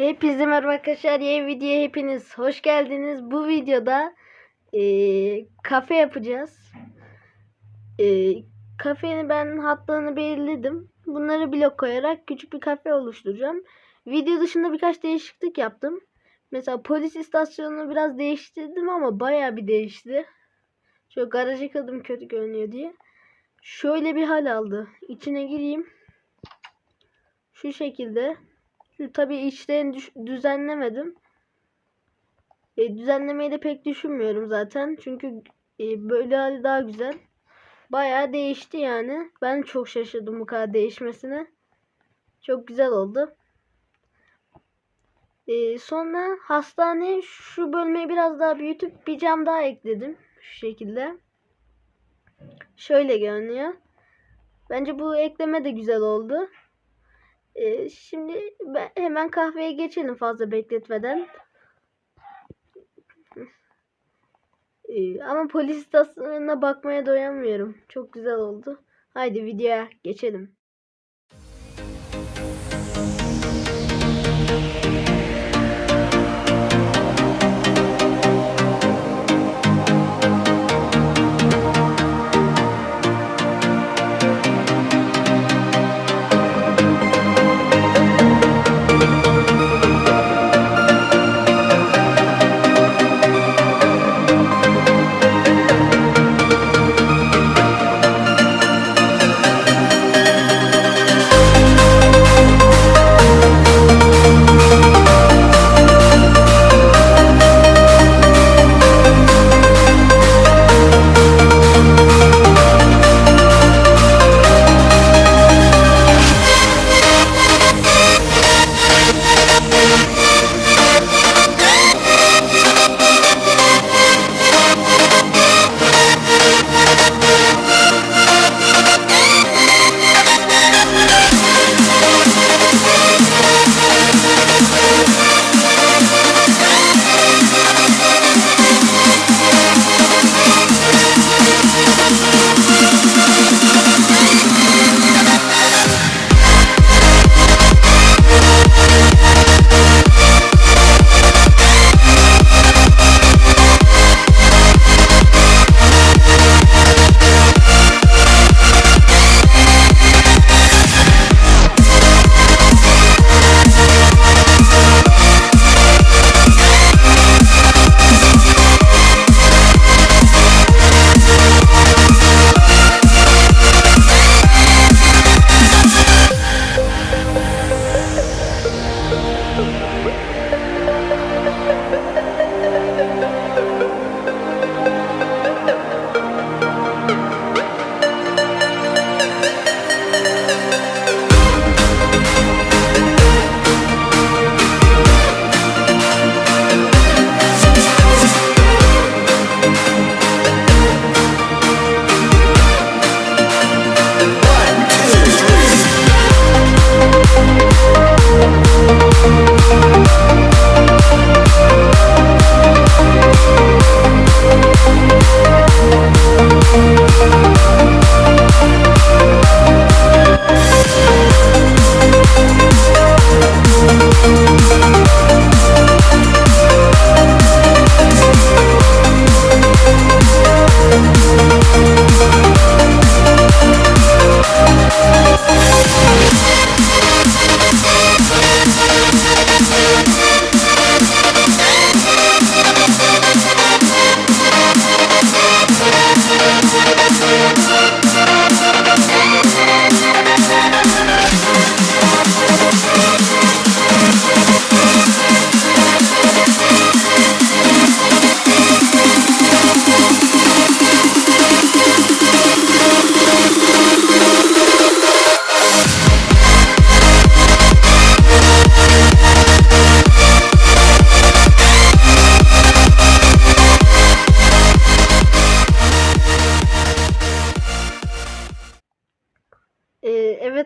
Hepinize merhaba arkadaşlar. Yeni videoya hepiniz hoş geldiniz. Bu videoda eee, kafe yapacağız. Eee kafenin ben hatlarını belirledim. Bunları blok koyarak küçük bir kafe oluşturacağım. Video dışında birkaç değişiklik yaptım. Mesela polis istasyonunu biraz değiştirdim ama baya bir değişti. Şöyle garaj yıkadım kötü görünüyor diye. Şöyle bir hal aldı. İçine gireyim. Şu şekilde. Tabii içlerini düş- düzenlemedim. E, düzenlemeyi de pek düşünmüyorum zaten. Çünkü e, böyle hali daha güzel. Bayağı değişti yani. Ben çok şaşırdım bu kadar değişmesine. Çok güzel oldu. E, sonra hastane şu bölmeyi biraz daha büyütüp bir cam daha ekledim. Şu şekilde. Şöyle görünüyor. Bence bu ekleme de güzel oldu. Ee, şimdi ben hemen kahveye geçelim fazla bekletmeden. Ee, ama polis istasyonuna bakmaya doyamıyorum. Çok güzel oldu. Haydi videoya geçelim.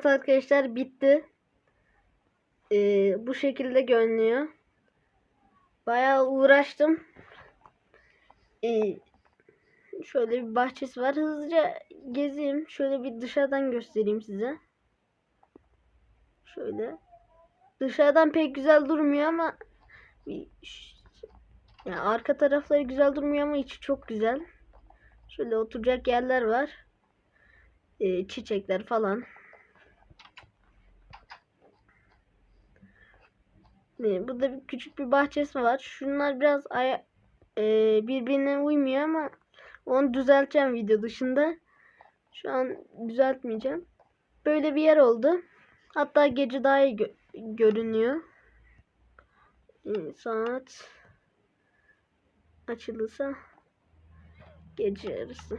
Arkadaşlar bitti. Ee, bu şekilde görünüyor. Bayağı uğraştım. Ee, şöyle bir bahçesi var. Hızlıca gezeyim. Şöyle bir dışarıdan göstereyim size. Şöyle. Dışarıdan pek güzel durmuyor ama yani arka tarafları güzel durmuyor ama içi çok güzel. Şöyle oturacak yerler var. Ee, çiçekler falan. Ee, burada bir küçük bir bahçesi var. Şunlar biraz aya- e, birbirine uymuyor ama onu düzelteceğim video dışında. Şu an düzeltmeyeceğim. Böyle bir yer oldu. Hatta gece daha iyi gö- görünüyor. Saat açılırsa gece yarısı.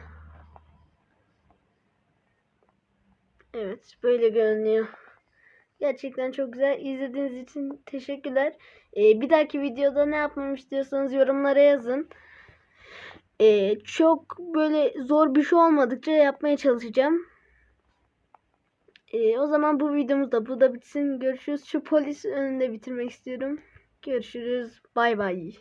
Evet, böyle görünüyor. Gerçekten çok güzel. İzlediğiniz için teşekkürler. Ee, bir dahaki videoda ne yapmamı istiyorsanız yorumlara yazın. Ee, çok böyle zor bir şey olmadıkça yapmaya çalışacağım. Ee, o zaman bu videomuz da burada bitsin. Görüşürüz. Şu polis önünde bitirmek istiyorum. Görüşürüz. Bay bay.